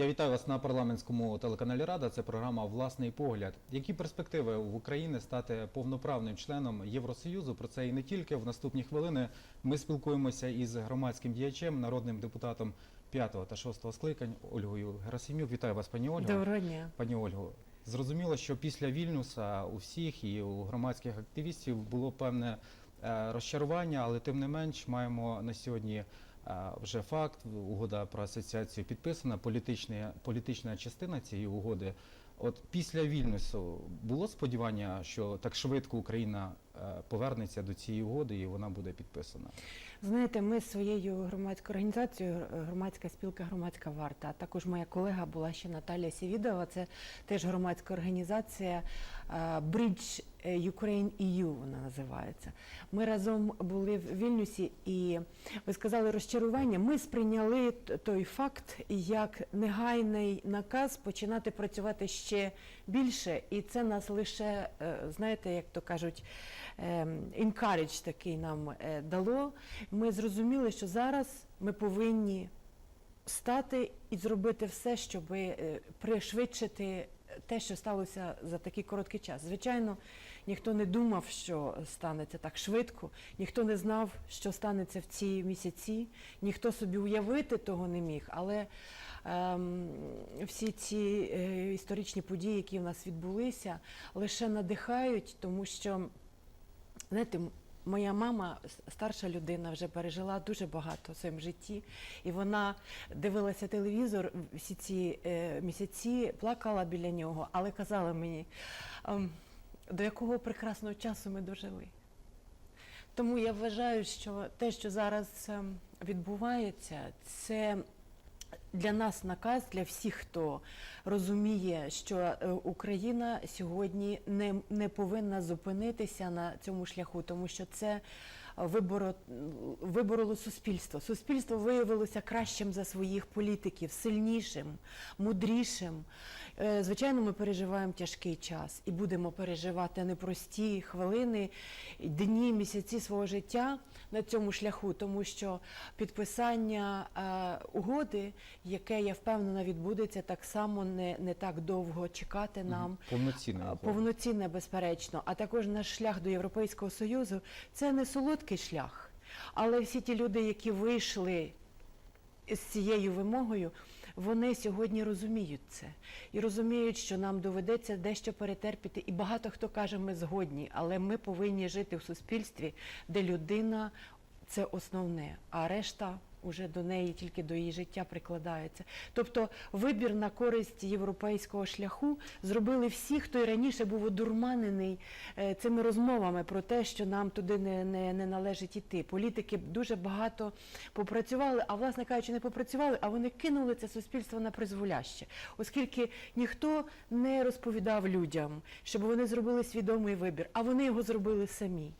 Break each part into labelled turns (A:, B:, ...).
A: Я вітаю вас на парламентському телеканалі Рада. Це програма Власний погляд. Які перспективи в Україні стати повноправним членом Євросоюзу? Про це і не тільки в наступні хвилини. Ми спілкуємося із громадським діячем, народним депутатом 5 та 6 скликань Ольгою Герасимюк. Вітаю вас, пані Ольго.
B: Доброго дня.
A: Пані Ольго, зрозуміло, що після Вільнюса у всіх і у громадських активістів було певне е, розчарування, але тим не менш маємо на сьогодні вже факт. Угода про асоціацію підписана. Політична, політична частина цієї угоди. От після Вільнюсу було сподівання, що так швидко Україна е, повернеться до цієї угоди і вона буде підписана.
B: Знаєте, ми своєю громадською організацією, громадська спілка, громадська варта, а також моя колега була ще Наталія Сівідова. Це теж громадська організація е, Bridge Ukraine EU вона називається. Ми разом були в Вільнюсі, і ви сказали розчарування. Ми сприйняли той факт як негайний наказ починати працювати ще більше, і це нас лише е, знаєте, як то кажуть. ем, encourage такий нам е, дало. Ми зрозуміли, що зараз ми повинні стати і зробити все, щоб е, пришвидшити те, що сталося за такий короткий час. Звичайно, ніхто не думав, що станеться так швидко, ніхто не знав, що станеться в ці місяці, ніхто собі уявити того не міг. Але ем, всі ці е, історичні події, які в нас відбулися, лише надихають, тому що Знаєте, моя мама, старша людина, вже пережила дуже багато в своєму житті, і вона дивилася телевізор всі ці е, місяці, плакала біля нього, але казала мені, ем, до якого прекрасного часу ми дожили. Тому я вважаю, що те, що зараз ем, відбувається, це для нас наказ, для всіх, хто розуміє, що е, Україна сьогодні не, не повинна зупинитися на цьому шляху, тому що це виборо, вибороло суспільство. Суспільство виявилося кращим за своїх політиків, сильнішим, мудрішим. Е, Звичайно, ми переживаємо тяжкий час і будемо переживати непрості хвилини, дні, місяці свого життя на цьому шляху, тому що підписання е, угоди, яке я впевнена відбудеться, так само не, не так довго чекати нам.
A: Угода.
B: Повноцінне, безперечно, а також наш шлях до Європейського Союзу це не солодкий шлях. Але всі ті люди, які вийшли з цією вимогою, вони сьогодні розуміють це і розуміють, що нам доведеться дещо перетерпіти. І багато хто каже, ми згодні, але ми повинні жити в суспільстві, де людина це основне, а решта уже до неї тільки до її життя прикладається. Тобто вибір на користь європейського шляху зробили всі, хто і раніше був одурманений е, цими розмовами про те, що нам туди не, не, не належить іти. Політики дуже багато попрацювали, а власне кажучи, не попрацювали, а вони кинули це суспільство на призволяще, оскільки ніхто не розповідав людям, щоб вони зробили свідомий вибір, а вони його зробили самі.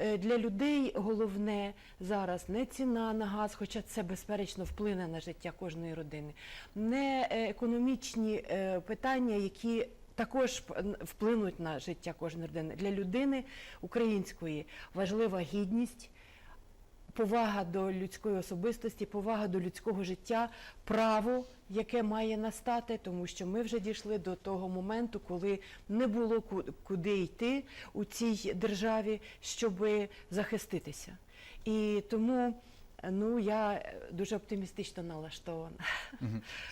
B: Е, Для людей головне зараз не ціна на газ, хоча це безперечно вплине на життя кожної родини, не е, економічні е, питання, які також вплинуть на життя кожної родини. Для людини української важлива гідність, повага до людської особистості, повага до людського життя, право, яке має настати, тому що ми вже дійшли до того моменту, коли не було куди йти у цій державі, щоб захиститися. І тому ну я дуже оптимістично налаштована.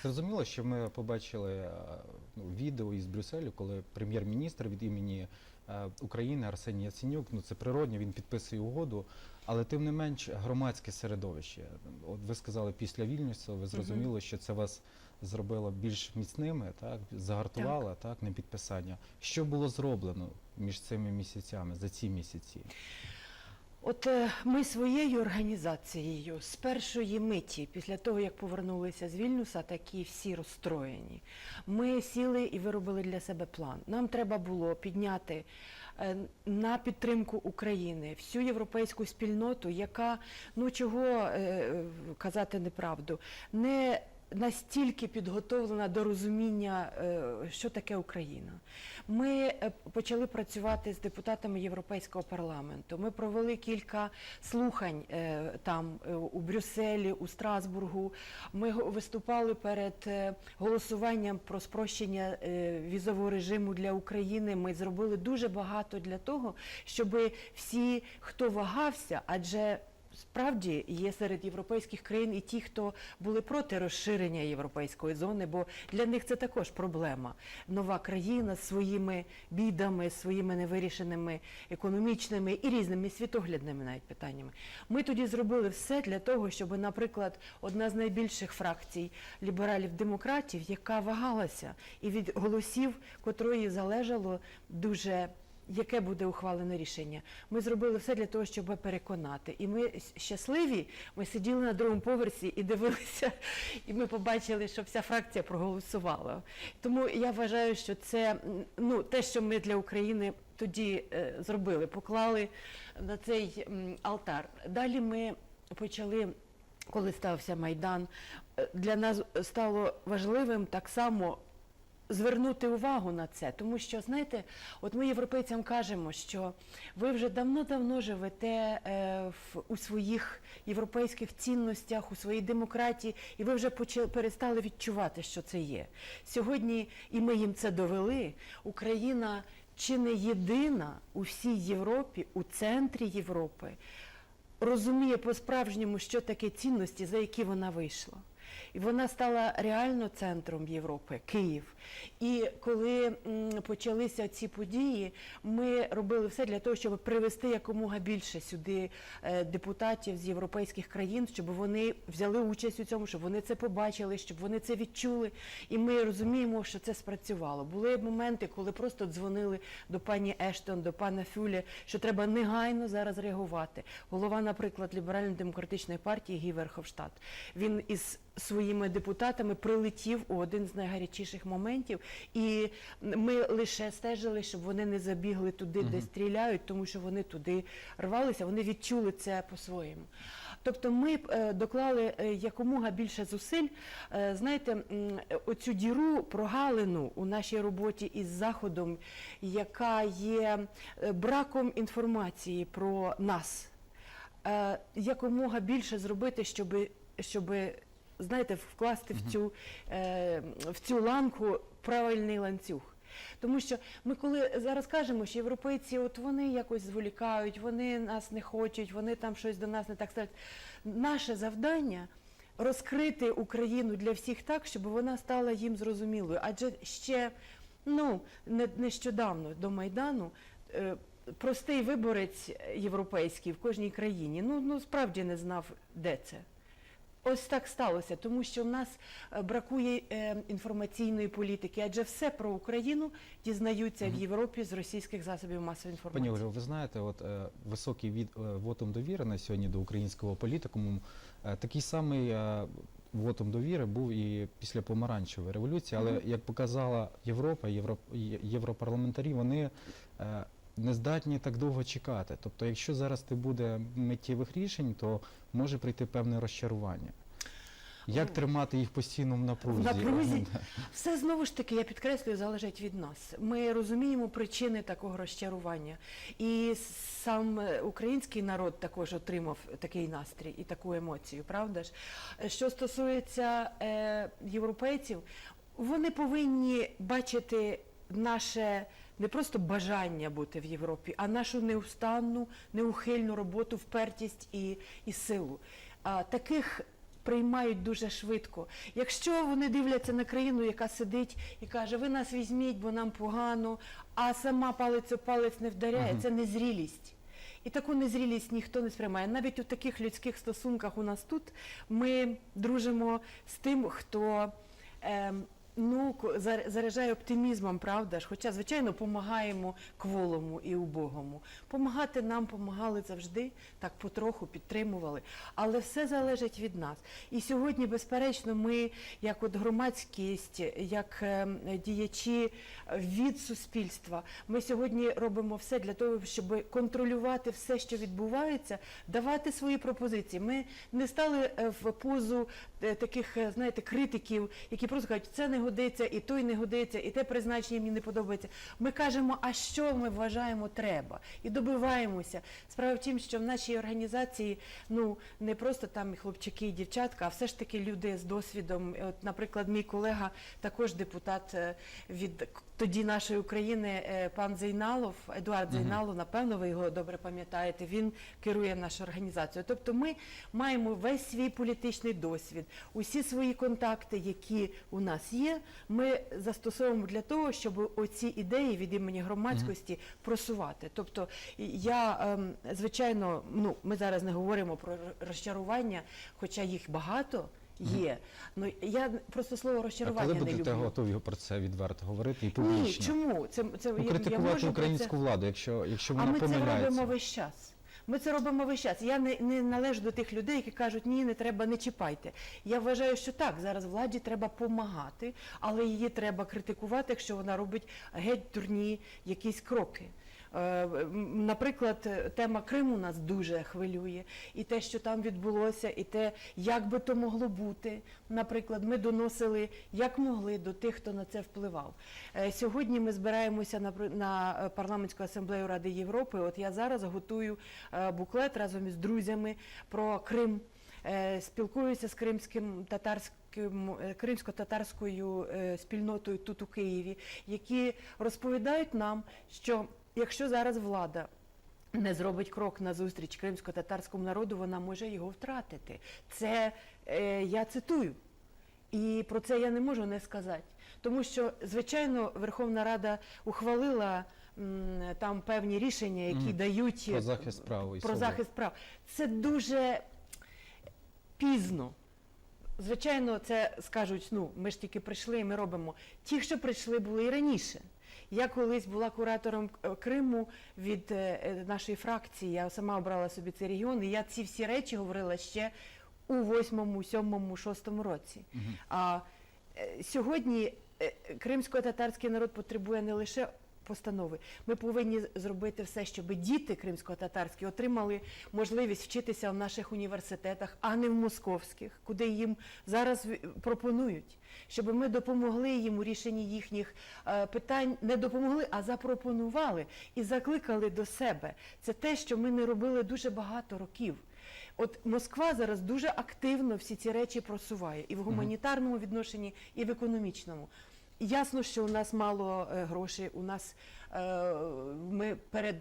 A: Зрозуміло, що ми побачили ну, відео із Брюсселю, коли прем'єр-міністр від імені України Арсеній Яценюк, ну це природньо, він підписує угоду, але тим не менш громадське середовище. От ви сказали після Вільнюсу, ви зрозуміли, що це вас зробило більш міцними, так загартувало, так. на підписання. Що було зроблено між цими місяцями за ці місяці?
B: От е, ми своєю організацією з першої миті, після того як повернулися з Вільнюса, такі всі розстроєні. Ми сіли і виробили для себе план. Нам треба було підняти е, на підтримку України всю європейську спільноту, яка ну чого е, казати неправду, не настільки підготовлена до розуміння, е, що таке Україна. Ми е, почали працювати з депутатами Європейського парламенту. Ми провели кілька слухань е, там у Брюсселі, у Страсбургу. Ми виступали перед голосуванням про спрощення візового режиму для України. Ми зробили дуже багато для того, щоб всі, хто вагався, адже Справді є серед європейських країн і ті, хто були проти розширення європейської зони, бо для них це також проблема. Нова країна з своїми бідами, своїми невирішеними економічними і різними світоглядними навіть питаннями. Ми тоді зробили все для того, щоб, наприклад, одна з найбільших фракцій лібералів-демократів, яка вагалася і від голосів, котрої залежало дуже яке буде ухвалене рішення. Ми зробили все для того, щоб переконати. І ми щасливі. Ми сиділи на другому поверсі і дивилися, і ми побачили, що вся фракція проголосувала. Тому я вважаю, що це ну, те, що ми для України тоді е, зробили, поклали на цей алтар. Далі ми почали. Коли стався майдан, е, для нас стало важливим так само звернути увагу на це, тому що знаєте, от ми європейцям кажемо, що ви вже давно-давно живете е, в, у своїх європейських цінностях, у своїй демократії, і ви вже перестали відчувати, що це є. Сьогодні, і ми їм це довели, Україна чи не єдина у всій Європі, у центрі Європи, розуміє по-справжньому, що таке цінності, за які вона вийшла. І вона стала реально центром Європи, Київ. І коли почалися ці події, ми робили все для того, щоб привести якомога більше сюди е, депутатів з європейських країн, щоб вони взяли участь у цьому, щоб вони це побачили, щоб вони це відчули. І ми розуміємо, що це спрацювало. Були моменти, коли просто дзвонили до пані Ештон, до пана Фюле, що треба негайно зараз реагувати. Голова, наприклад, ліберально-демократичної партії Гі Верховштадт. Він із своїми депутатами прилетів у один з найгарячіших моментів, і ми лише стежили, щоб вони не забігли туди, де стріляють, тому що вони туди рвалися, вони відчули це по-своєму. Тобто ми е, доклали е, якомога більше зусиль. Е, знаєте, оцю діру прогалину у нашій роботі із заходом, яка є браком інформації про нас якомога більше зробити, щоб, щоб знаєте, вкласти в цю, е, в цю ланку правильний ланцюг. Тому що ми коли зараз кажемо, що європейці, от вони якось зволікають, вони нас не хочуть, вони там щось до нас не так ставлять. Наше завдання розкрити Україну для всіх так, щоб вона стала їм зрозумілою. Адже ще ну, не- нещодавно до Майдану е, простий виборець європейський в кожній країні ну, ну справді не знав, де це. Ось так сталося, тому що в нас е, бракує е, інформаційної політики, адже все про Україну дізнаються в Європі з російських засобів масової
A: Пані
B: інформації.
A: Ольго, ви знаєте, от е, високий від вотум довіри на сьогодні до українського політикуму, такий самий вотум довіри був і після помаранчевої революції, але як показала Європа, євро, європарламентарі, вони не здатні так довго чекати. Тобто, якщо зараз не буде миттєвих рішень, то може прийти певне розчарування. Як тримати їх постійно в напрузі?
B: В напрузі? Все знову ж таки, я підкреслюю, залежить від нас. Ми розуміємо причини такого розчарування. І сам е, український народ також отримав такий настрій і таку емоцію, правда ж? Що стосується е, європейців, вони повинні бачити наше не просто бажання бути в Європі, а нашу неустанну, неухильну роботу, впертість і, і силу. А, таких приймають дуже швидко. Якщо вони дивляться на країну, яка сидить і каже, ви нас візьміть, бо нам погано, а сама палець о палець не вдаряє,
A: Мгм.
B: це незрілість. І таку незрілість ніхто не сприймає. Навіть у таких людських стосунках у нас тут ми дружимо з тим, хто ем, Ну, заряджає оптимізмом, правда ж? Хоча, звичайно, допомагаємо кволому і убогому. Помагати нам помагали завжди, так потроху підтримували. Але все залежить від нас. І сьогодні, безперечно, ми, як от громадськість, як ем, діячі від суспільства, ми сьогодні робимо все для того, щоб контролювати все, що відбувається, давати свої пропозиції. Ми не стали е, в позу е, таких, е, знаєте, критиків, які просто кажуть, це не годиться, і той не годиться, і те призначення мені не подобається. Ми кажемо, а що ми вважаємо треба, і добиваємося. Справа в тім, що в нашій організації ну не просто там хлопчики і дівчатка, а все ж таки люди з досвідом. От, наприклад, мій колега, також депутат е, від тоді нашої України, е, пан Зейналов, Едуард
A: Мгм.
B: Зейналов, напевно, ви його добре пам'ятаєте. Він керує нашу організацію. Тобто, ми маємо весь свій політичний досвід, усі свої контакти, які у нас є, ми застосовуємо для того, щоб оці ідеї від імені громадськості просувати. Тобто, я ем, звичайно, ну ми зараз не говоримо про розчарування, хоча їх багато. Є, ну я просто слово
A: А
B: розчарування
A: коли
B: не
A: будете
B: люблю.
A: готові про це відверто говорити і
B: Ні, чому це це
A: Ну,
B: я- я можу
A: українську
B: це-
A: владу, якщо, якщо
B: а
A: вона
B: ми це
A: помиляється.
B: робимо весь час. Ми це робимо весь час. Я не, не належу до тих людей, які кажуть, ні, не треба, не чіпайте. Я вважаю, що так, зараз владі треба допомагати, але її треба критикувати, якщо вона робить геть дурні якісь кроки. Е, Наприклад, тема Криму нас дуже хвилює, і те, що там відбулося, і те, як би то могло бути. Наприклад, ми доносили як могли до тих, хто на це впливав. Е, Сьогодні ми збираємося на, е, парламентську асамблею Ради Європи. От я зараз готую буклет разом із друзями про Крим. Спілкуюся з кримським татарським кримсько-татарською спільнотою тут у Києві, які розповідають нам, що якщо зараз влада не зробить крок на зустріч кримсько-татарському народу, вона може його втратити. Це е, я цитую. І про це я не можу не сказати. Тому що, звичайно, Верховна Рада ухвалила м, там певні рішення, які
A: Мгм.
B: дають
A: Про захист прав
B: про захист прав. Це дуже пізно. Звичайно, це скажуть, ну ми ж тільки прийшли, і ми робимо. Ті, що прийшли, були і раніше. Я колись була куратором е, Криму від е, е, нашої фракції. Я сама обрала собі цей регіон, і я ці всі речі говорила ще у восьмому, сьомому, шостому році.
A: Угу.
B: А сьогодні кримсько-татарський народ потребує не лише постанови. Ми повинні зробити все, щоб діти кримсько-татарські отримали можливість вчитися в наших університетах, а не в московських, куди їм зараз пропонують. Щоб ми допомогли їм у рішенні їхніх е, питань, не допомогли, а запропонували і закликали до себе. Це те, що ми не робили дуже багато років. От Москва зараз дуже активно всі ці речі просуває і в гуманітарному відношенні, і в економічному. Ясно, що у нас мало е, грошей, у нас е, ми перед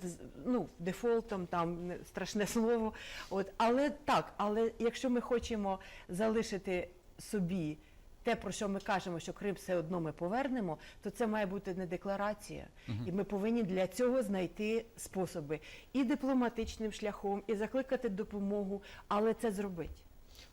B: ну, дефолтом, там не- страшне слово. От, але так, але якщо ми хочемо залишити собі те, про що ми кажемо, що Крим все одно ми повернемо, то це має бути не декларація. І ми повинні для цього знайти способи і дипломатичним шляхом, і закликати допомогу, але це зробить.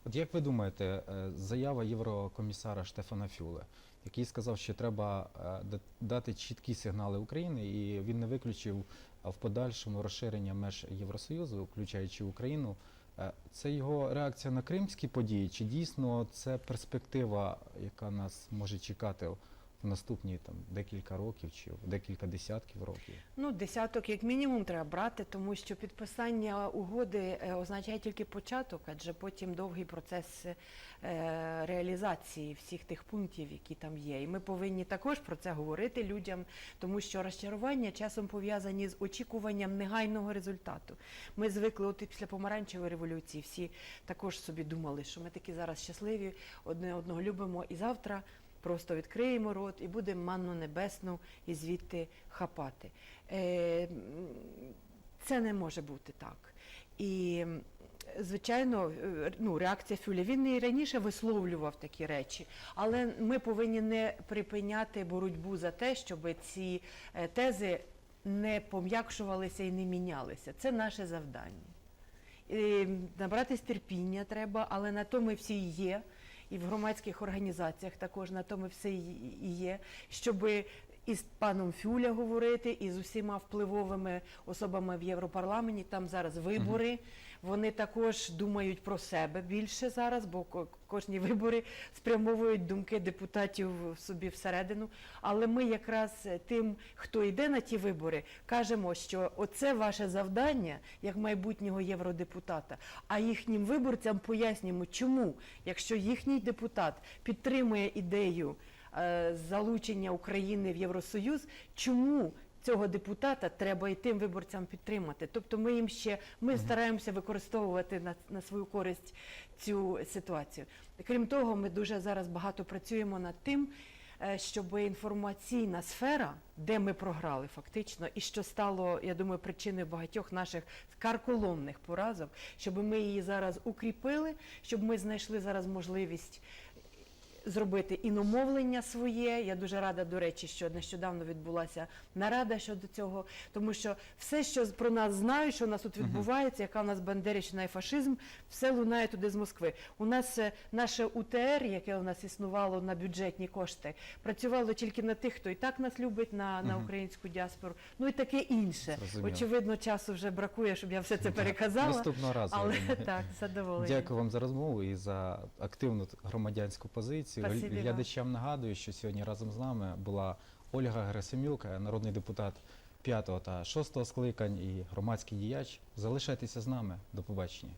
A: От як ви думаєте, е, заява єврокомісара Штефана Фюле, який сказав, що треба е, дати чіткі сигнали Україні, і він не виключив в подальшому розширення меж Євросоюзу, включаючи Україну. Е, Це його реакція на кримські події, чи дійсно це перспектива, яка нас може чекати наступні там декілька років чи декілька десятків років?
B: Ну, десяток як мінімум треба брати, тому що підписання угоди е, означає тільки початок, адже потім довгий процес е, реалізації всіх тих пунктів, які там є. І ми повинні також про це говорити людям, тому що розчарування часом пов'язані з очікуванням негайного результату. Ми звикли, от після помаранчевої революції, всі також собі думали, що ми такі зараз щасливі, одне одного любимо, і завтра просто відкриємо рот і будемо манну небесну і звідти хапати. Е, Це не може бути так. І звичайно, е, ну, реакція Фюля. Він і раніше висловлював такі речі, але ми повинні не припиняти боротьбу за те, щоб ці е, тези не пом'якшувалися і не мінялися. Це наше завдання. І набратись терпіння треба, але на то ми всі є. І в громадських організаціях також на тому все і є, щоб із паном Фюля говорити, і з усіма впливовими особами в Європарламенті. Там зараз вибори. Вони також думають про себе більше зараз, бо кожні вибори спрямовують думки депутатів собі всередину. Але ми якраз е, тим, хто йде на ті вибори, кажемо, що оце ваше завдання як майбутнього євродепутата. А їхнім виборцям пояснюємо, чому, якщо їхній депутат підтримує ідею е, залучення України в Євросоюз, чому цього депутата треба і тим виборцям підтримати? Тобто ми їм ще ми стараємося використовувати на, на свою користь цю ситуацію. Крім того, ми дуже зараз багато працюємо над тим. е, Щоб інформаційна сфера, де ми програли фактично, і що стало, я думаю, причиною багатьох наших карколомних поразок, щоб ми її зараз укріпили, щоб ми знайшли зараз можливість зробити іномовлення своє. Я дуже рада, до речі, що нещодавно відбулася нарада щодо цього, тому що все, що про нас знають, що у нас тут відбувається, яка у нас бандерівщина і фашизм, все лунає туди з Москви. У нас е, наше УТР, яке у нас існувало на бюджетні кошти, працювало тільки на тих, хто і так нас любить, на, на українську діаспору, ну і таке інше.
A: Зрозуміло.
B: Очевидно, часу вже бракує, щоб я все це переказала.
A: Наступного разу.
B: Але так, задоволення.
A: Дякую вам за розмову і за активну громадянську позицію
B: спасибо. Спасибо
A: глядачам. Нагадую, що сьогодні разом з нами була Ольга Грасимюк, народний депутат 5 та 6 скликань і громадський діяч. Залишайтеся з нами. До побачення.